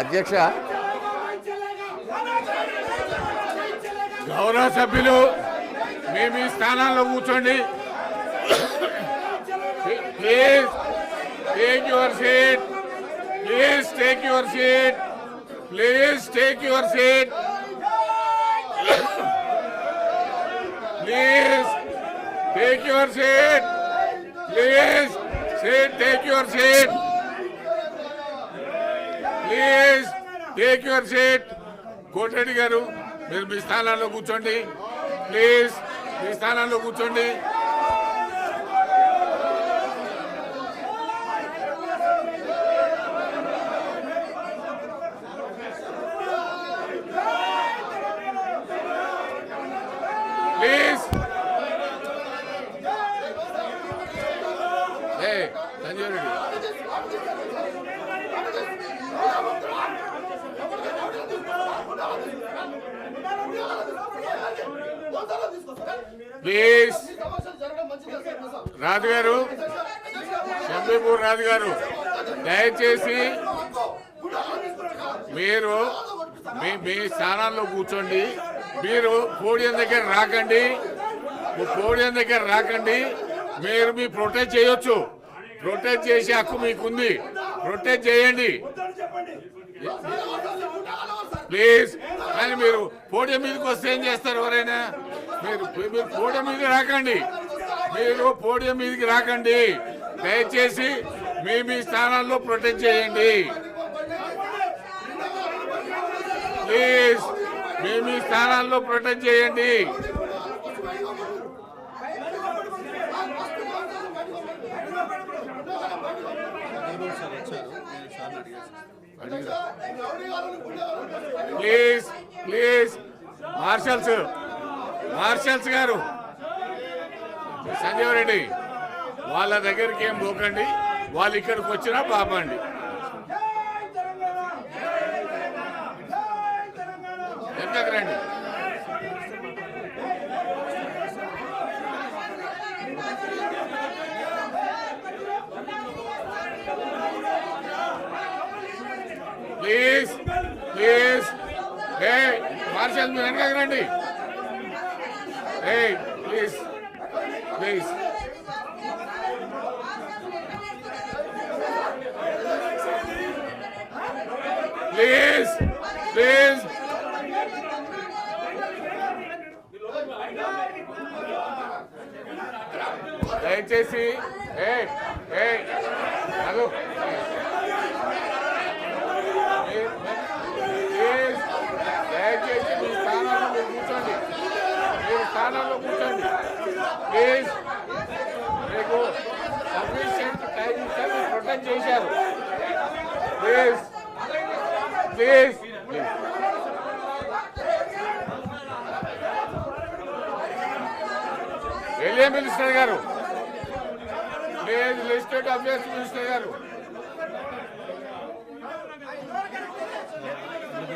అధ్యక్ష. గౌరవ సభ్యులు మీ మీ స్థానాల్లో కూర్చోండి. Please take your seat please take your seat please take your seat please take your seat please seat take your seat please take your seat. Kotareddy garu మీరు మీ స్థానాల్లో కూర్చోండి. ప్లీజ్ మీ స్థానాల్లో కూర్చోండి. ప్లీజ్. ఏ సంజీవ్ రెడ్డి. ప్లీజ్. రాజు గారు శంబీపూర్ రాజు గారు దయచేసి మీరు మీ మీ స్థానాల్లో కూర్చోండి. మీరు పోడియం దగ్గర రాకండి. పోడియం దగ్గర రాకండి. మీరు మీ ప్రొటెక్ట్ చేయొచ్చు. ప్రొటెక్ట్ చేసే హక్కు మీకుంది. ప్రొటెక్ట్ చేయండి. ప్లీజ్. కానీ మీరు పోడియం మీదకి వస్తే ఏం చేస్తారు ఎవరైనా? మీరు మీరు పోడియం మీదకి రాకండి. మీరు పోడియం మీదకి రాకండి. దయచేసి మీ మీ స్థానాల్లో ప్రొటెక్ట్ చేయండి. ప్లీజ్. మీ మీ స్థానాల్లో ప్రొటెక్ట్ చేయండి. Please please. మార్షల్స్ మార్షల్స్ గారు. సంజీవ్ రెడ్డి వాళ్ళ దగ్గరికి ఏం పోకండి. వాళ్ళు ఇక్కడికి వచ్చినా పాపండి. ఎంతకు రండి. Please please. ఏ మార్షల్ మీరు వెనక రండి. ఏ ప్లీజ్ ప్లీజ్. Please please. దయచేసి ఏ ఏ అదో ప్లీజ్ దయచేసి మీ స్థానాల్లో మీరు కూర్చోండి మీరు స్థానాల్లో కూర్చోండి ప్లీజ్. మీకు సఫిషియంట్ టైం ఇస్తే మీరు ప్రొటెక్ట్ చేశారు. Please. Please. Please ఎలియా minister garu. Please listed affairs minister garu.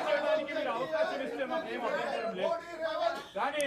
చేయడానికి మీరు అవకాశం ఇస్తే మాకేం అభ్యంతరం లేదు కానీ